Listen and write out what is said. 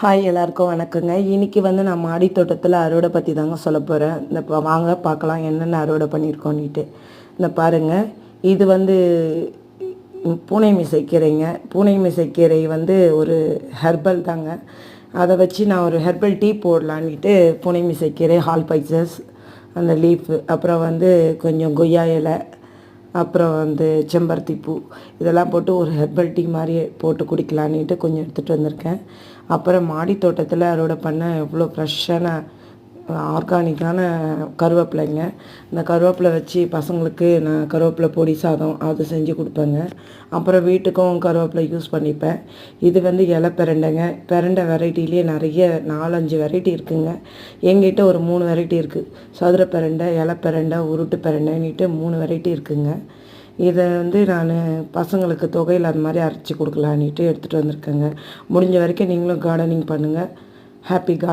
Hi எல்லாருக்கும் வணக்கங்க. இன்னைக்கு வந்து நான் மாடி தோட்டத்தில் அறுவடை பற்றி தாங்க சொல்ல போகிறேன் இந்த வாங்க பார்க்கலாம் என்னென்ன அறுவடை பண்ணியிருக்கோன்னுட்டு இந்த பாருங்கள் இது வந்து பூனை பூனை மிசைக்கீரைங்க. பூனை மிசைக்கீரை வந்து ஒரு ஹெர்பல் தாங்க. அதை வச்சு நான் ஒரு ஹெர்பல் டீ போடலான்ட்டு பூனை மிசைக்கீரை ஹால் பைசஸ் அந்த லீஃப் அப்புறம் வந்து கொஞ்சம் கொய்யா இலை அப்புறம் வந்து செம்பருத்தி பூ இதெல்லாம் போட்டு ஒரு ஹெர்பல் டீ மாதிரி போட்டு குடிக்கலான்னுட்டு கொஞ்சம் எடுத்துகிட்டு வந்திருக்கேன். அப்புறம் மாடி தோட்டத்தில் அறுவடை பண்ண எவ்வளோ ஃப்ரெஷ்ஷான ஆர்கானிக்கான கருவேப்பிலைங்க. இந்த கருவேப்பிலை வச்சு பசங்களுக்கு நான் கருவேப்பிலை பொடி சாதம் அது செஞ்சு கொடுப்பேங்க. அப்புறம் வீட்டுக்கும் கருவேப்பிலை யூஸ் பண்ணிப்பேன். இது வந்து இலை பிரண்டைங்க. பிரண்டை வெரைட்டிலேயே நிறைய நாலஞ்சு வெரைட்டி இருக்குங்க. எங்கிட்ட ஒரு மூணு வெரைட்டி இருக்குது சதுர பிரண்டை இலை பிரண்டை உருட்டு பிரண்டைன்னுட்டு மூணு வெரைட்டி இருக்குங்க. இதை வந்து நான் பசங்களுக்கு தொகையில் அந்த மாதிரி அரைச்சி கொடுக்கலான்ட்டு எடுத்துகிட்டு வந்திருக்கேங்க. முடிஞ்ச வரைக்கும் நீங்களும் கார்டனிங் பண்ணுங்கள் ஹாப்பி கார்டன்